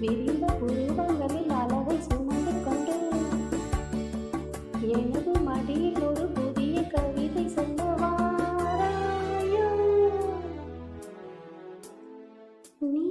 விரிந்த உருவங்களில் அழகை சுமந்து கொண்டு. எனது மடியில் ஒரு புதிய கவிதை சொல்லவாராயோ நீ